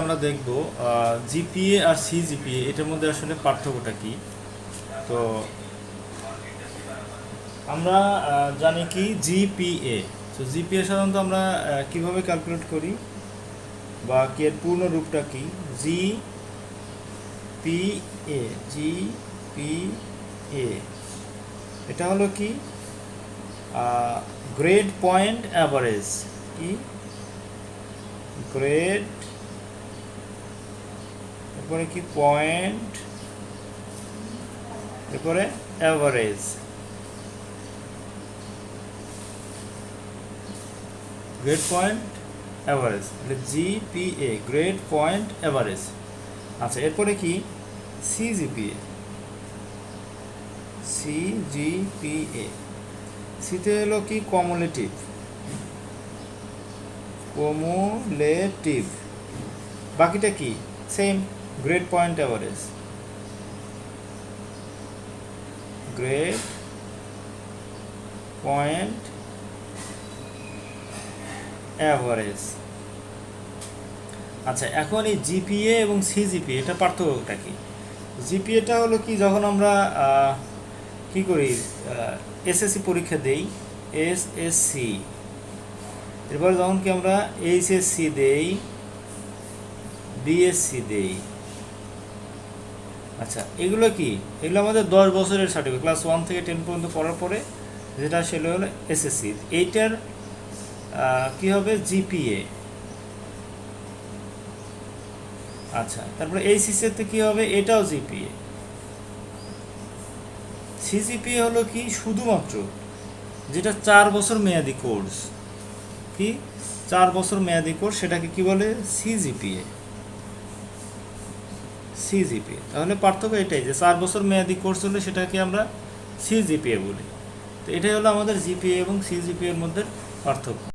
আমরা দেখব জিপিএ আর সিজিপিএ এটার মধ্যে আসলে পার্থক্যটা কি? তো আমরা জানি কি জিপিএ তো জিপিএ সাধারণত আমরা কীভাবে ক্যালকুলেট করি? বা কি এর পূর্ণ রূপটা কি? G P A G P A এটা হলো কি? গ্রেড পয়েন্ট অ্যাভারেজ কি? গ্রেড এরপরে কি পয়েন্ট এরপরে অ্যাভারেজ গ্রেড পয়েন্ট অ্যাভারেজ মানে জিপিএ গ্রেড পয়েন্ট অ্যাভারেজ আচ্ছা এরপরে কি? সিজিপিএ সিজিপিএ সিতে হলো কি? কমুলেটিভ কমুলেটিভ বাকিটা কি? Same grade point average grade point average আচ্ছা এখন এই জিপিএ এবং সিজিপিএ এটা পার্থক্যটা কি? জিপিএটা হলো কি, যখন আমরা কি করি এসএসসি পরীক্ষা দেই এসএসসি এরপর যখন কি আমরা এইচএসসি দেই বিএসসি দেই। আচ্ছা এগুলো কি? এগুলো আমাদের দশ বছরের সার্টিফিকেট ক্লাস ওয়ান থেকে টেন পর্যন্ত পড়ার পরে যেটা সেটা হলো এসএসসি এইটার কি হবে? জিপিএ আচ্ছা তারপরে এই সিসিতে কি হবে? এটাও জিপিএ সিজিপিএ হলো কি? শুধুমাত্র যেটা চার বছর মেয়াদি কোর্স কি? চার বছর মেয়াদি কোর্স সেটাকে কি বলে? সিজিপিএ সিজিপিএ তাহলে পার্থক্য এটাই যে চার বছর মেয়াদি কোর্স হলে সেটাকে আমরা সিজিপিএ বলি। তো এটাই হলো আমাদের জিপিএ এবং সিজিপিএর মধ্যে পার্থক্য।